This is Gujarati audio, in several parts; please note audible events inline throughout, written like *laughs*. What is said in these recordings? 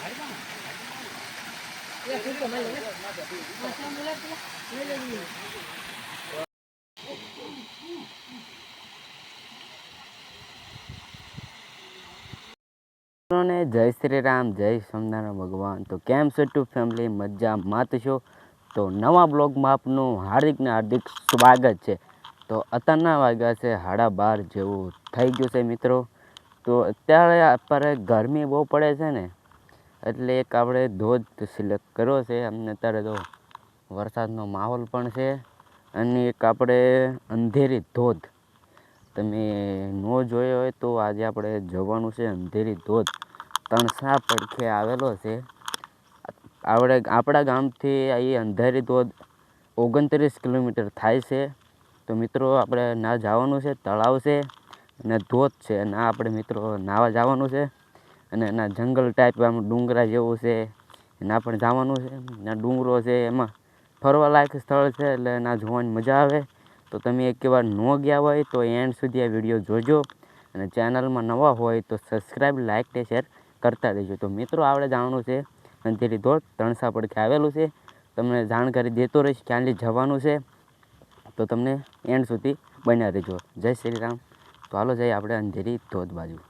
જય શ્રી રામ, જય સ્વામિનારાયણ ભગવાન. તો કેમ છો ટુ ફેમિલી? મજામાં માતશો તો નવા બ્લોગમાં આપનું હાર્દિક ને હાર્દિક સ્વાગત છે. તો અત્યારના વાગ્યા છે હાડા બાર જેવું થઈ ગયું છે મિત્રો. તો અત્યારે આપણે ગરમી બહુ પડે છે ને એટલે એક આપણે ધોધ સિલેક્ટ કર્યો છે. અમને અત્યારે તો વરસાદનો માહોલ પણ છે. અને એક આપણે અંધેરી ધોધ. તમે ન જોયો હોય તો આજે આપણે જવાનું છે અંધેરી ધોધ. તણસા પડખે આવેલો છે. આપણે આપણા ગામથી અહીં અંધેરી ધોધ ઓગણત્રીસ કિલોમીટર થાય છે. તો મિત્રો આપણે ના જવાનું છે, તળાવ છે અને ધોધ છે. આ આપણે મિત્રો નાવા જવાનું છે. અને એના જંગલ ટાઈપ આમ ડુંગરા જેવું છે. એના પણ જવાનું છે. ના ડુંગરો છે, એમાં ફરવા લાયક સ્થળ છે એટલે ના જોવાની મજા આવે. તો તમે એક વાર ન ગયા હોય તો એન્ડ સુધી આ વીડિયો જોજો. અને ચેનલમાં નવા હોય તો સબસ્ક્રાઈબ લાઇક ને શેર કરતા રહેજો. તો મિત્રો આપણે જાણવાનું છે, અંધેરી ધોધ તણસા પડખે આવેલું છે. તમને જાણકારી દેતો રહીશ ક્યાંથી જવાનું છે. તો તમને એન્ડ સુધી બન્યા રહેજો. જય શ્રી રામ. તો હાલો જઈએ આપણે અંધેરી ધોધ બાજુ.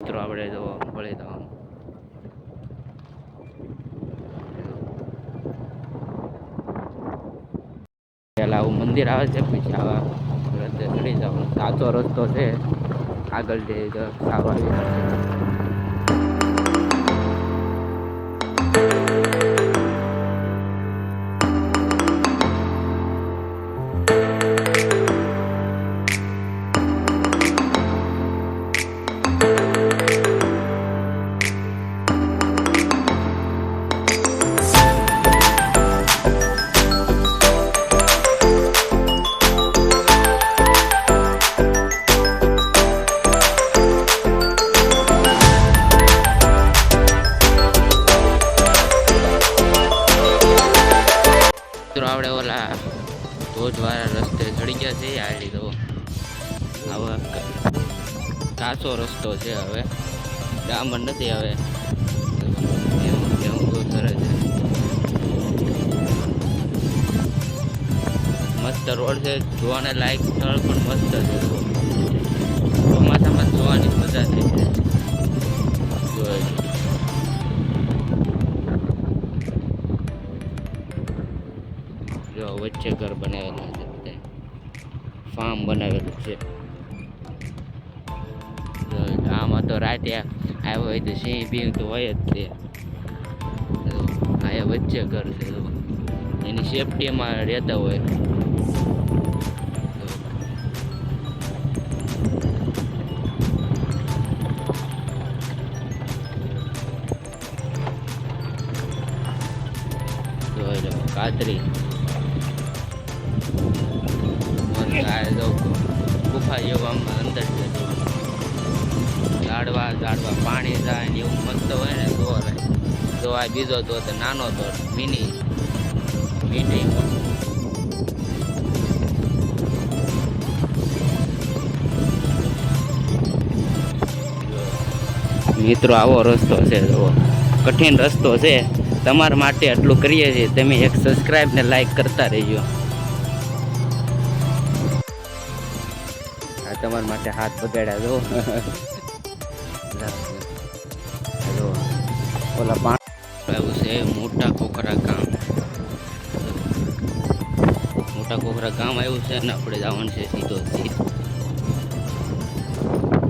મિત્રો આપણે તો વળી જવાનું પહેલાં આવું મંદિર આવે છે, પછી આવા રસ્તે ચડી જવાનું સાચો રસ્તો છે. આગળ જઈ તો આવી કાચો રસ્તો છે હવે. ડામર નથી હવે. મસ્ત રોડ છે. જોવાને લાયક સ્થળ પણ મસ્ત છે. ચોમાસામાં જોવાની મજા થઈ જાય જો વચ્ચે ઘર બનાવેલા છે ફાર્મ બનાવેલું છે. જો આમાં તો રાતે આવ્યો હોય તો સિંહ બિંહ તો હોય જ તે. જો વચ્ચે ઘર છે એની સેફટીમાં રહેતા હોય. કાતરી. ગુફા જેવું આમ જો આ બીજો તો નાનો તો મિની મિની મિત્રો, આવો રસ્તો છે, જુઓ. કઠિન રસ્તો છે. તમારા માટે આટલું કરીએ છીએ. તમે એક સબસ્ક્રાઈબ ને લાઈક કરતા રહેજો. આ તમારા માટે હાથ બગાડ્યા જો *laughs* ઓલા પાણી મોટા કોકરા ગામ આવ્યું છે અને આપણે જવાનું છે સીધો સીધો.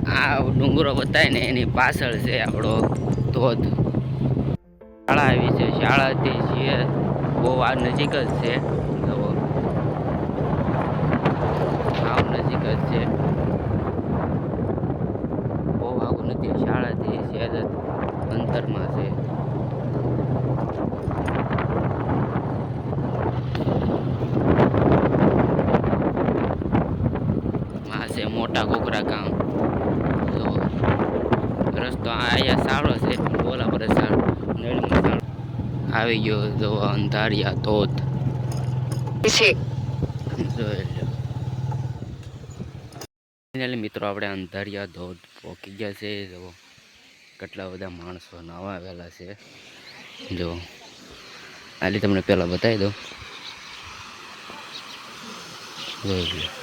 આ ડુંગરો બતાય ને એની પાછળ છે આપણો ધોધ. શાળા આવી છે, શાળાથી છીએ. બહુ આ નજીક જ છે. જુઓ. સાવ નજીક જ છે. બહુ આવું નથી, શાળાથી છે અંતરમાં છે આ કોકરા ગામ. તો રસ્તો અહીંયા સારો છે બોલા પર સારો. નળમાં સારો. આવી ગયો જો અંધારિયા ધોધ. મિત્રો આપણે અંધારિયા ધોધ પહોંચી ગયા છે જો. કેટલા બધા માણસો નવા આવેલા છે. જો. આલી તમને પહેલાં બતાવી દઉં. જોઈ લો.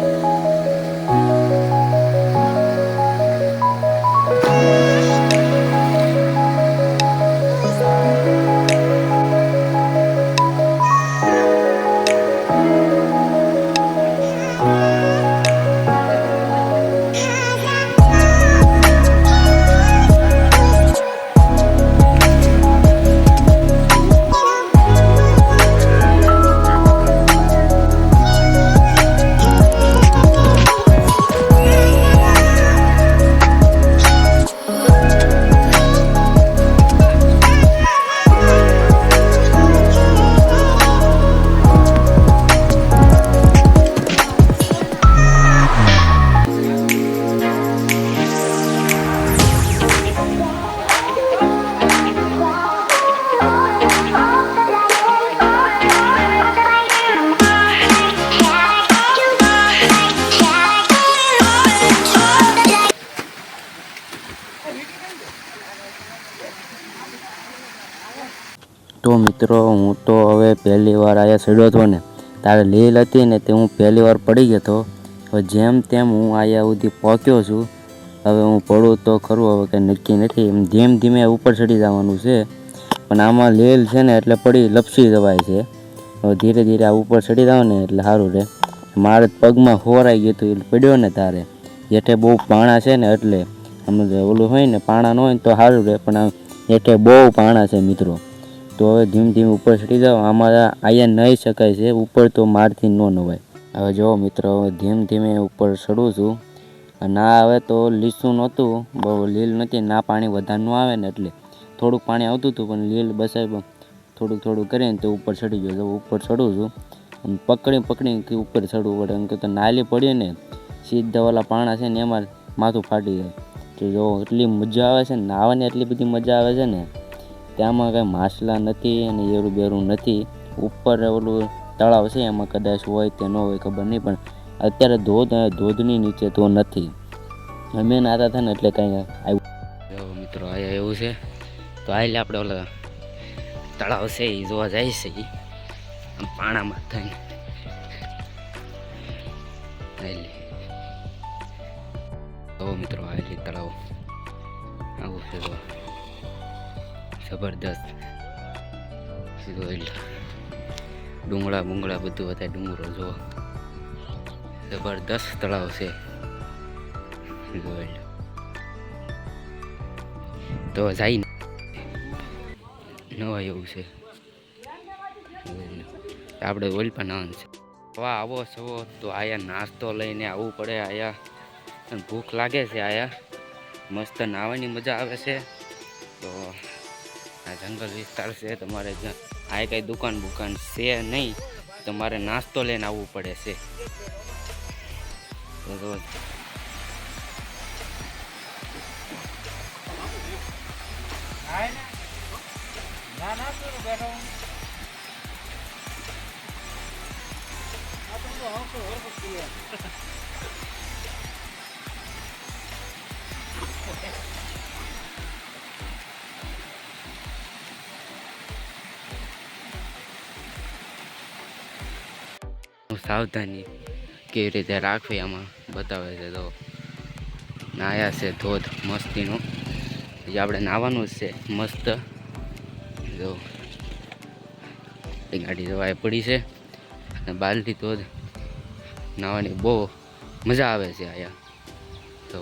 તો મિત્રો, હું તો હવે પહેલી વાર અહીંયા ચડ્યો હતો ને તારે લીલ હતી ને તે હું પહેલી વાર પડી ગયો હતો હવે જેમ તેમ હું અહીંયા સુધી પહોંચ્યો છું. હવે હું પડું તો ખરું, હવે કંઈ નક્કી નથી. એમ ધીમ ધીમે ઉપર ચડી જવાનું છે. પણ આમાં લીલ છે ને એટલે પડી લપસી જવાય છે. હવે ધીરે ધીરે આ ઉપર ચડી જાવ ને એટલે સારું રહે મારે પગમાં ખોરાઈ ગયું હતું એટલે પડ્યો ને તારે. જેઠે બહુ પાણા છે ને એટલે. આમ ઓલું હોય ને, પાણા ન હોય ને તો સારું રહે પણ આમ હેઠે બહુ પાણા છે મિત્રો. તો હવે ધીમ ધીમે ઉપર ચડી જાઓ. અમારા અહીંયા નહીં શકાય છે. ઉપર તો મારથી ન નવાય. હવે જુઓ મિત્રો, હવે ધીમ ધીમે ઉપર ચડું છું. ના આવે તો લીસું નહોતું. બહુ લીલ નથી. ના પાણી વધારનું આવે ને એટલે થોડુંક પાણી આવતું હતું, પણ લીલ બસાય થોડુંક થોડું કરીને તો ઉપર ચડી ગયો. તો ઉપર ચડું છું. અને પકડી પકડીને ઉપર ચડવું પડે. એમ કે તો નાલી પડીએ ને સીધા ઓલા પાણા છે ને એમાં માથું ફાટી જાય. તો જો એટલી મજા આવે છે ને, નાવાની એટલી બધી મજા આવે છે ને. ત્યાંમાં કાંઈ માછલા નથી અને એરું બેરું નથી. ઉપર ઓલું તળાવ છે, એમાં કદાચ હોય કે ન હોય ખબર નહીં, પણ અત્યારે ધોધ, ધોધની નીચે તો નથી. અમે નાતા હતા ને એટલે કાંઈ આવ્યું મિત્રો, અહીંયા એવું છે. તો આલે આપણે ઓલા તળાવ છે એ જોવા જાય છે આમ પાણામાં થઈને આલે જબરદસ્ત. ડુંગળા બુંગળા બધું બધા ડુંગરો જુઓ. જબરદસ્ત તળાવ છે. તો જાય ને. નવા એવું છે. આપણે ઓલ પણ નાવાનું છે. હવા આવો છો તો આયા નાસ્તો લઈને આવવું પડે આયા. ભૂખ લાગે છે આયા. મસ્ત નાવાની મજા આવે છે. તો આ જંગલ વિસ્તાર છે, તમારે આ કઈ દુકાન બુકાન છે નહીં. તમારે નાસ્તો લઈને આવવું પડે છે. તો બેઠો સાવધાની કેવી રીતે રાખવી આમાં બતાવે છે તો નાયા છે ધોધ મસ્તીનો. હજી આપણે નાહવાનું જ છે, મસ્ત. જો, એ ગાડી જવાય પડી છે. અને બાલથી ધોધ નાવાની બહુ મજા આવે છે અહીંયા તો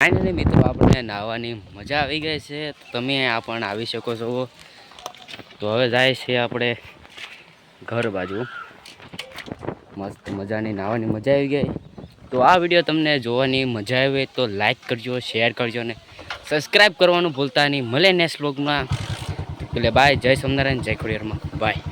ફાઇનલી મિત્રો આપણે નાહવાની મજા આવી ગઈ છે. તમે આ પણ આવી શકો છો. તો હવે જાય છે આપણે ઘર બાજુ. મસ્ત મજાની નાહવાની મજા આવી ગઈ. તો આ વીડિયો તમને જોવાની મજા આવી તો લાઈક કરજો શેર કરજો ને સબસ્ક્રાઈબ કરવાનું ભૂલતા નહીં. મળે નેક્સ્ટ બ્લોગમાં એટલે બાય જય સ્વામિનારાયણ, જય ખોડિયારમાં. બાય